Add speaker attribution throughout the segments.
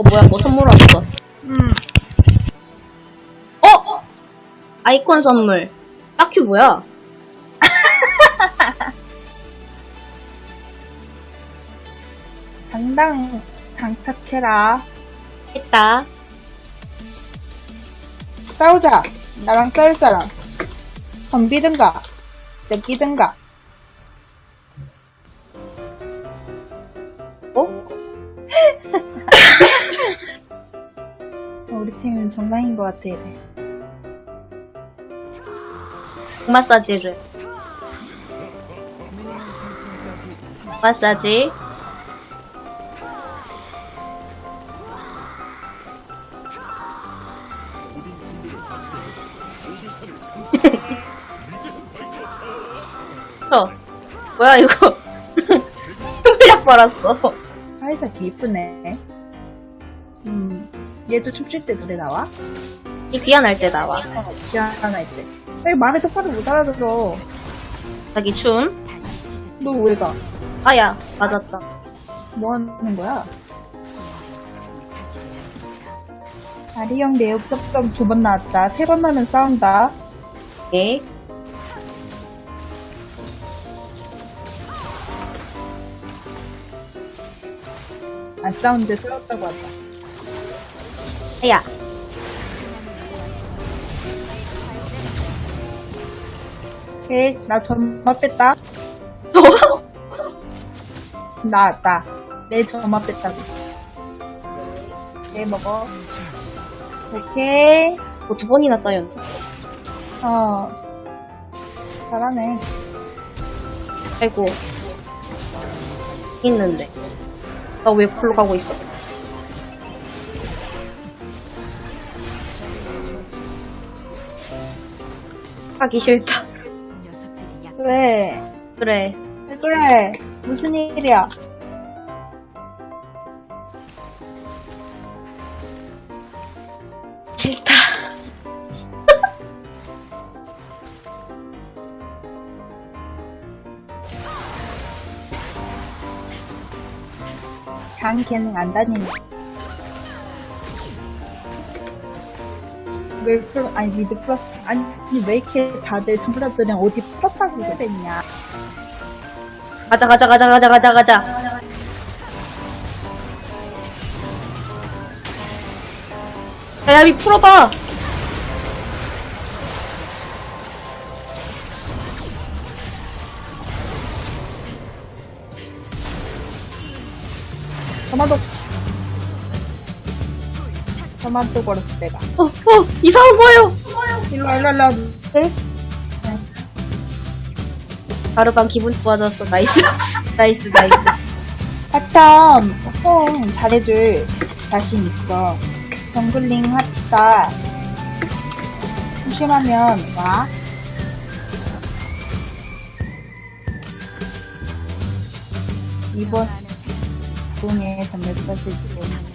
Speaker 1: 어, 뭐야, 뭐 선물 왔어.
Speaker 2: 음.
Speaker 1: 어! 아이콘 선물. 딱큐 뭐야?
Speaker 2: 당당 장착해라.
Speaker 1: 했다.
Speaker 2: 싸우자. 나랑 싸울 사람. 덤비든가. 내끼든가. 팀은 정상인 것 같아.
Speaker 1: 마사지 해줘요. 마사지. 어, 뭐야 이거? 빨았어.
Speaker 2: 아이사 개 이쁘네. 음. 얘도 춤출 때 노래 나와?
Speaker 1: 이 귀환할 때 나와.
Speaker 2: 어, 귀환할 때. 왜 말을 똑바로 못 알아들어.
Speaker 1: 자기 춤.
Speaker 2: 너 왜 가?
Speaker 1: 아야, 맞았다.
Speaker 2: 뭐 하는 거야? 아리형 내역 접점 두 번 나왔다. 세 번 나면 싸운다.
Speaker 1: 네.
Speaker 2: 안 싸우는데 싸웠다고 한다.
Speaker 1: 아야.
Speaker 2: 오케이, 나 점화 뺐다. 나왔다. 내 점화 뺐다고. 네, 먹어. 오케이.
Speaker 1: 뭐 두 번이나 따였네.
Speaker 2: 어. 잘하네.
Speaker 1: 아이고. 있는데. 나 왜 굴러 가고 있어? 하기 싫다.
Speaker 2: 그래.
Speaker 1: 그래.
Speaker 2: 왜 그래. 무슨 일이야.
Speaker 1: 싫다.
Speaker 2: 장 걔는 안 다니네. 왜 플, 아니, 미드 플러스, 아니, 왜 이렇게 다들 tumblr들은 어디 풀었다고 그랬냐.
Speaker 1: 가자, 가자, 가자, 가자, 가자, 가자. 야, 야미 풀어봐.
Speaker 2: 저만도, 저만도 걸었을 때가.
Speaker 1: 어, 어, 이상한 거예요.
Speaker 2: 일로 와, 일로 와, 일로 와. 네?
Speaker 1: 가르반 기분 좋아졌어. 나이스. 나이스, 나이스.
Speaker 2: 하참, 형 잘해줄 자신 있어. 정글링 합다. 조심하면 와. 이번 동에 전멸 썼을 때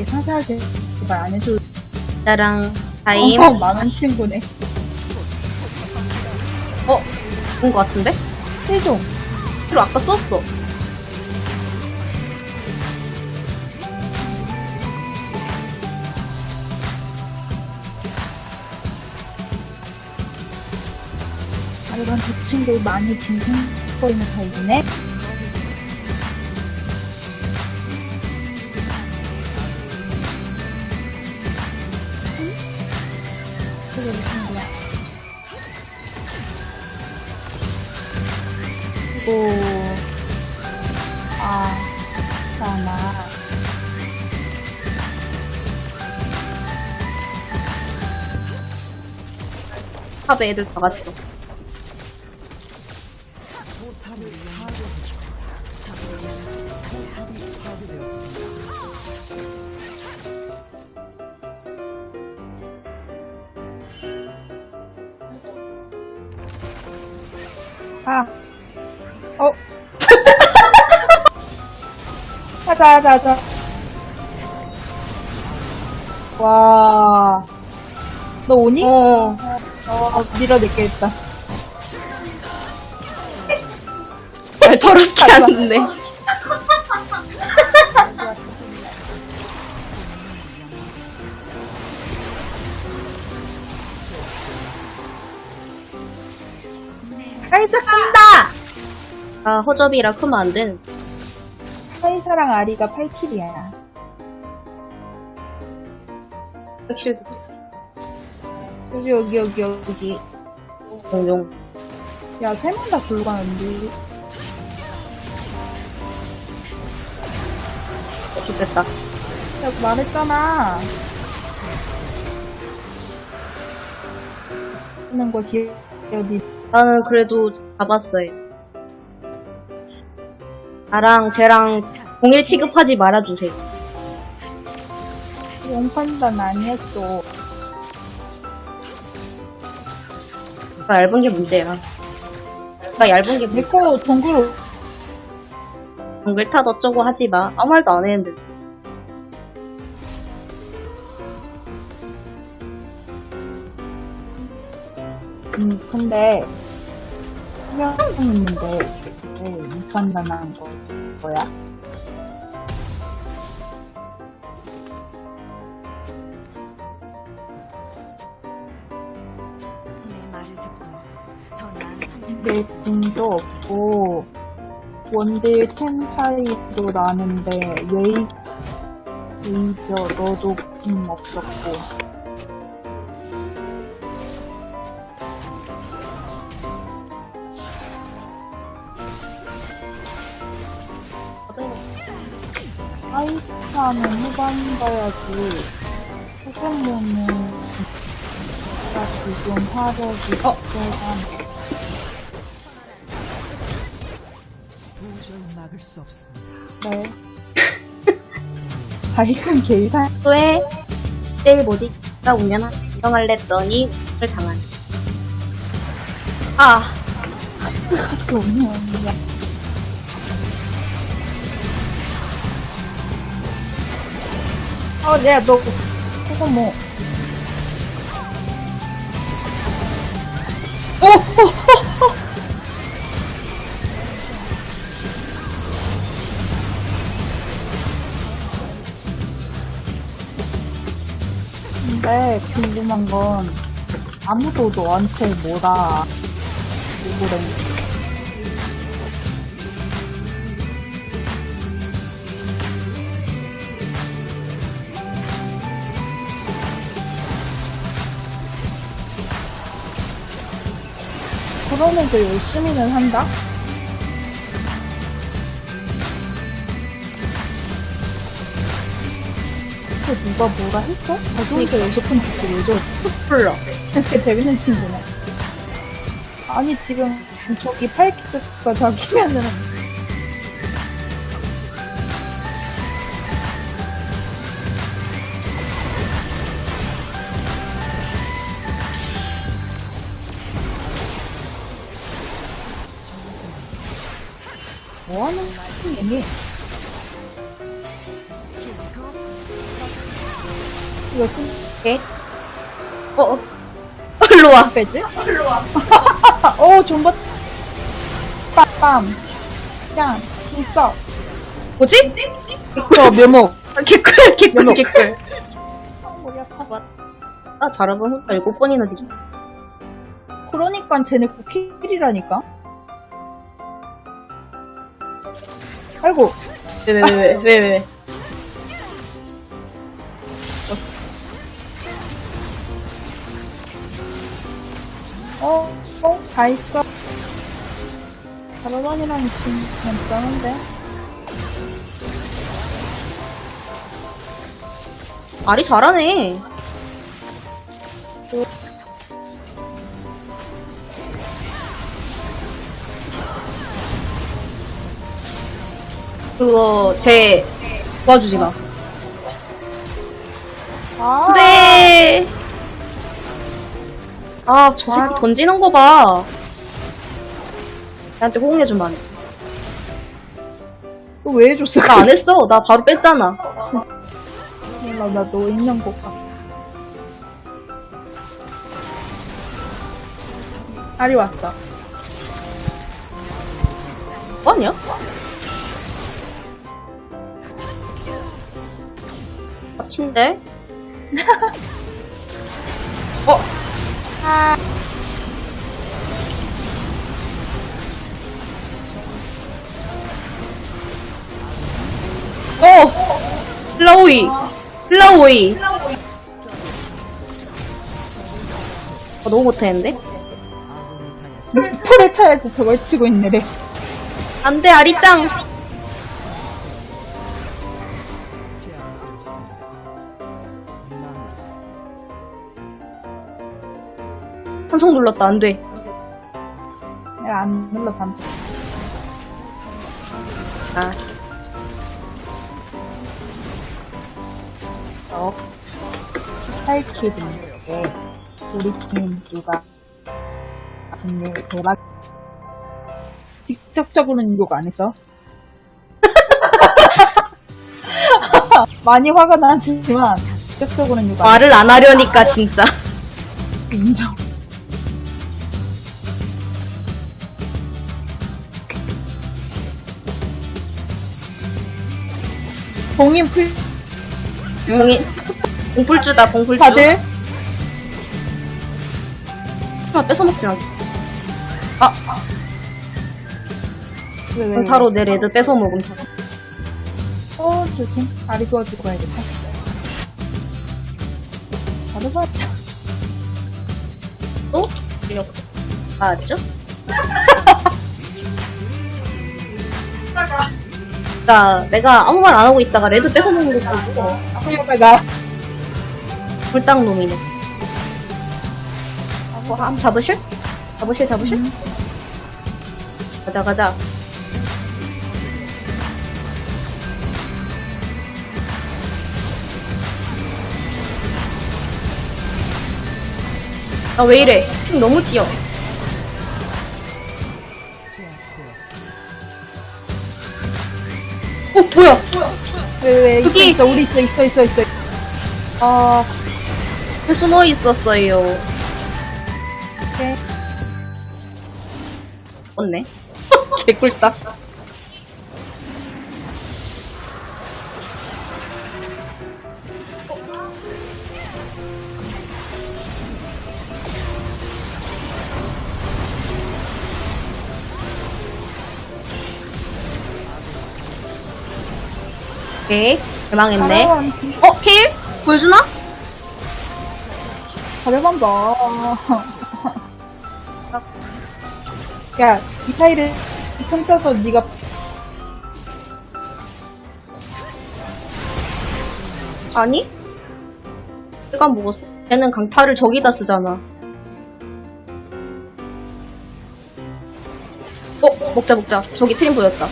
Speaker 2: 이렇게 상세하게 말 안 해줘.
Speaker 1: 나랑 다임.
Speaker 2: 엄청 많은 친구네.
Speaker 1: 어, 좋은 거 같은데?
Speaker 2: 세종.
Speaker 1: 필요 아까 썼어.
Speaker 2: 아, 이런 저 친구 많이 징징거리는 타입이네.
Speaker 1: 탑에 애들 다 갔어.
Speaker 2: 자자자자. 와. 너 오니?
Speaker 1: 어.
Speaker 2: 어, 어 밀어내겠다.
Speaker 1: 날 더럽게 하는데.
Speaker 2: 깔짝 낀다!
Speaker 1: 아, 허접이라 크면 안 되는?
Speaker 2: 사이사랑 아리가 8킬이야.
Speaker 1: 백실드.
Speaker 2: 여기, 여기, 여기, 여기.
Speaker 1: 공룡.
Speaker 2: 야, 세 명다 불가는데.
Speaker 1: 어, 좋겠다.
Speaker 2: 야, 말했잖아. 쓰는 것이 여기.
Speaker 1: 나는 그래도 잡았어요. 나랑 쟤랑 공일 취급하지 말아주세요.
Speaker 2: 용판단 아니었어.
Speaker 1: 그러니까 얇은 게 문제야. 그러니까 얇은 게 문제야.
Speaker 2: 내거 동그로
Speaker 1: 정글 탓 어쩌고 하지 마. 아무 말도 안 했는데.
Speaker 2: 음, 근데, 명 있는데, 왜 용판단한 거, 뭐야?
Speaker 3: 내 말을 듣고 더 나은 선택을
Speaker 2: 내 궁도 없고, 원딜 템 차이도 나는데, 웨이, 웨이저 너도 궁 없었고. 아이스하는 후반 가야지. 후반면은, 나 지금 화력이, 어,
Speaker 4: 없습니다.
Speaker 2: 네. 바이큰 계산
Speaker 1: 왜 내일 뭐지? 나 운영하, 운영할래 했더니 을 당한. 아,
Speaker 2: 돈이야. 어, 내가 너, 그거 뭐. 오! 호, 호, 호. 근데 궁금한 건 아무도 너한테 뭐라 했 그러면서 열심히는 한다? 그 누가 뭐라 했어? 여섯 번 듣고 왜 저래?
Speaker 1: 풀러.
Speaker 2: 이렇게 재밌는 친구네. 아니, 지금 저기 팔키스가 자기면은 뭐하는 얘니? 이거 좀
Speaker 1: 오케이. 어, 어. 일로 와.
Speaker 2: 빼지? 오, 존버. 빰빰. 그냥, 있어.
Speaker 1: 뭐지? 저 묘목. 아, 개꿀, 개꿀,
Speaker 2: 묘목.
Speaker 1: 개꿀.
Speaker 2: 아, 머리 아파.
Speaker 1: 아, 잘하면 혼자 일곱 번이나 뒤져.
Speaker 2: 그러니까 쟤네 9킬이라니까? 아이고,
Speaker 1: 왜, 왜, 왜, 왜, 왜, 왜.
Speaker 2: 어, 어, 다 있어. 가로반이랑 있으면 괜찮은데?
Speaker 1: 말이 잘하네. 그 거, 제, 도와주지 마.
Speaker 2: 아,
Speaker 1: 네. 아, 저 새끼 던지는 거 봐. 나한테 호응해주면 안 해.
Speaker 2: 왜 해줬어?
Speaker 1: 나 안 했어. 나 바로 뺐잖아.
Speaker 2: 몰라, 나너 있는 것 같아. 알이 왔어.
Speaker 1: 뭐 아니야? 같은데? 어? 아... 어! 플라오이! 아. 플라오이! 아, 너무 못했는데?
Speaker 2: 스포를 음, 쳐야지 저걸 치고 있네.
Speaker 1: 안 돼, 아리짱! 한성 눌렀다, 안 돼.
Speaker 2: 내가 안안 돼.
Speaker 1: 아.
Speaker 2: 어. 18킬인데, 우리 팀 누가, 분명 대박. 직접적으로는 욕 안 했어. 많이 화가 나지만, 직접적으로는 욕안
Speaker 1: 말을 안 하려니까, 진짜.
Speaker 2: 했어. 인정. 봉인 풀,
Speaker 1: 봉인. 봉풀주다, 봉풀주.
Speaker 2: 다들,
Speaker 1: 아, 뺏어먹진 않
Speaker 2: 왜, 왜,
Speaker 1: 강타로 내 레드 뺏어먹음, 참.
Speaker 2: 어, 조심. 다리 도와주고 가야겠다. 다리 도와줘.
Speaker 1: 또? 이렇게. 맞죠? 나, 내가 아무 말 안 하고 있다가 레드 뺏어먹는 것도 보고,
Speaker 2: 그러다가,
Speaker 1: 불당놈이네. 뭐, 함 잡으실? 잡으실, 잡으실? 가자, 가자. 아, 왜 이래? 핑 너무 튀어.
Speaker 2: 왜, 왜, 있어,
Speaker 1: 여기!
Speaker 2: 있어, 우리 있어, 있어, 있어, 있어.
Speaker 1: 아, 왜 숨어 있었어요?
Speaker 2: 오케이.
Speaker 1: 없네. 개꿀딱. 오케이, 대망했네. 어, 케일? 보여주나?
Speaker 2: 가려만 봐. 야, 미사일을 훔쳐서 네가
Speaker 1: 아니? 내가 먹었어. 걔는 강타를 저기다 쓰잖아. 어, 먹자, 먹자. 저기 트림 보였다.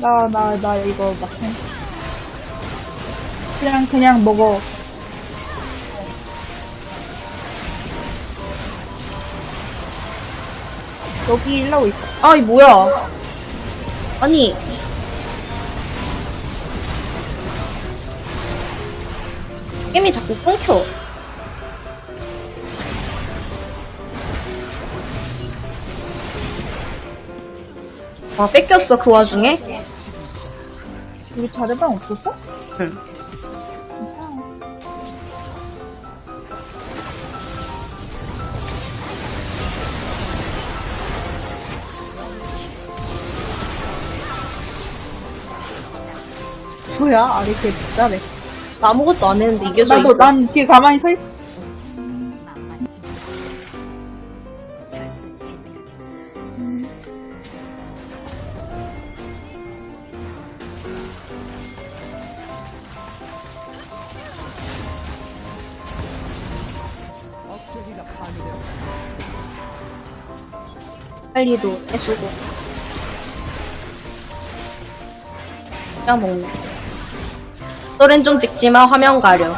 Speaker 2: 나, 나, 나 이거 막 해. 그냥, 그냥 먹어. 여기 일라고 있어.
Speaker 1: 아이, 뭐야. 아니. 게임이 자꾸 끊겨. 아, 뺏겼어, 그 와중에?
Speaker 2: 우리 자르방 없었어?
Speaker 1: 응.
Speaker 2: 뭐야? 아래 걔.
Speaker 1: 나 아무것도 안 했는데 이겨져
Speaker 2: 나도,
Speaker 1: 있어.
Speaker 2: 난 뒤에 가만히 서 있어.
Speaker 1: 빨리도 해주고. 그냥 먹네. 또렌 좀 찍지마, 화면 가려.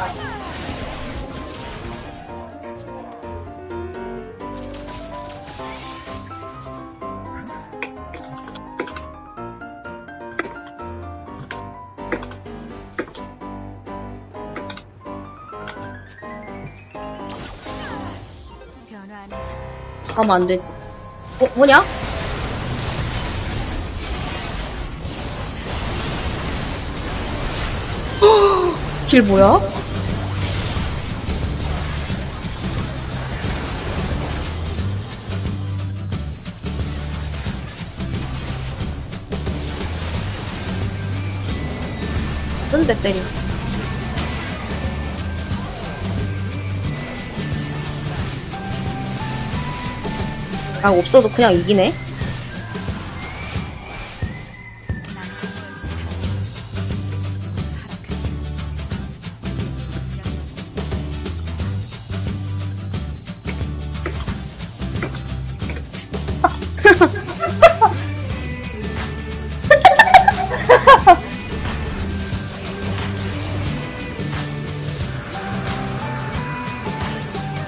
Speaker 1: 하면 안 되지. 어, 뭐냐? 길 뭐야? 없던데 때리. 아 없어도 그냥 이기네.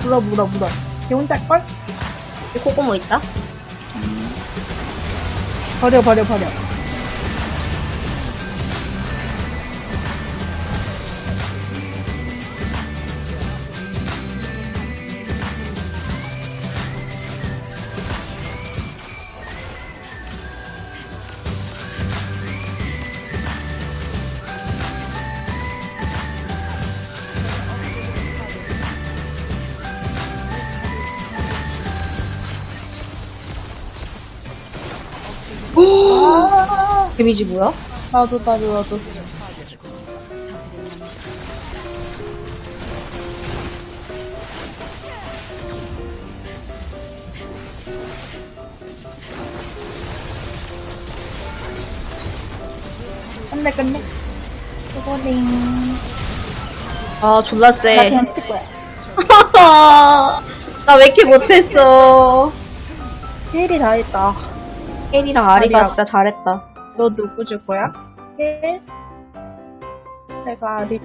Speaker 2: 물어 물어 물어. 걔 혼자 걸?
Speaker 1: 이 코코모 있다.
Speaker 2: 버려 버려 버려.
Speaker 1: 데미지 뭐야?
Speaker 2: 나도 나도 나도. 끝내 끝내. 수고링.
Speaker 1: 아 졸라
Speaker 2: 나
Speaker 1: 세.
Speaker 2: 그냥 칠 거야.
Speaker 1: 나 왜 이렇게 못했어?
Speaker 2: 힐이 다 했다.
Speaker 1: 헬이랑 아리가. 진짜 잘했다.
Speaker 2: 너 누구 줄 거야? 힐? 내가 아리